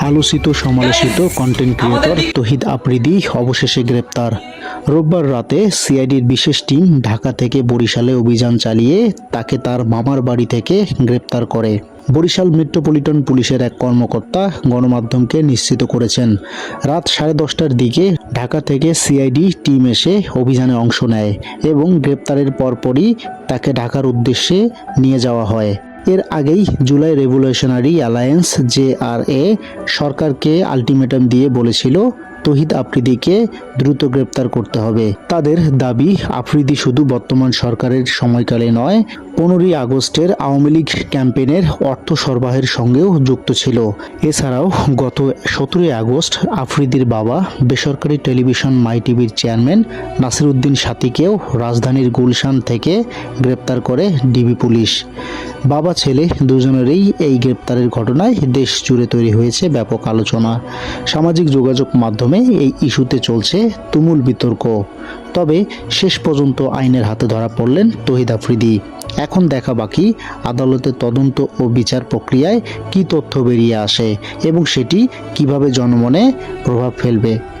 আলোচিত, সমালোচিত content creator তহিদ আফ্রিদি অবশেষে গ্রেপ্তার। রোববার রাতে সিআইডির বিশেষ টিম ঢাকা থেকে বরিশালে অভিযান চালিয়ে তাকে তার মামার বাড়ি থেকে গ্রেপ্তার করে। বরিশাল মেট্রোপলিটন পুলিশের এক কর্মকর্তা গণমাধ্যমকে নিশ্চিত করেছেন। রাত সাড়ে দশটার দিকে ঢাকা থেকে সিআইডি টিম এসে অভিযানে অংশ নেয় এবং গ্রেপ্তারের পরপরই তাকে ঢাকার উদ্দেশ্যে নিয়ে যাওয়া হয়। এর আগেই July revolutionary alliance J R A সরকারকে আলটিমেটাম দিয়ে বলেছিল, তহিদ আফ্রিদিকে দ্রুত গ্রেপ্তার করতে হবে। তাদের দাবি, আফ্রিদি শুধু বর্তমান সরকারের সময়কালে নয় পনেরোই আগস্টের আওয়ামী লীগ ক্যাম্পেইনের অর্থ সরবরাহের সঙ্গেও যুক্ত ছিল। এছাড়াও গত সতেরোই আগস্ট আফ্রিদির বাবা, বেসরকারি টেলিভিশন মাই টিভির চেয়ারম্যান নাসিরুদ্দিন সাথীকেও রাজধানীর গুলশান থেকে গ্রেপ্তার করে ডিবি পুলিশ। বাবা, ছেলে দুজনেরই এই গ্রেপ্তারের ঘটনায় দেশ জুড়ে তৈরি হয়েছে ব্যাপক আলোচনা। সামাজিক যোগাযোগ মাধ্যমে এই ইস্যুতে চলছে তুমুল বিতর্ক। তবে শেষ পর্যন্ত আইনের হাতে ধরা পড়লেন তহিদ আফ্রিদি। এখন দেখা বাকি আদালতের তদন্ত ও বিচার প্রক্রিয়ায় কি তথ্য বেরিয়ে আসে এবং সেটি কীভাবে জনমনে প্রভাব ফেলবে?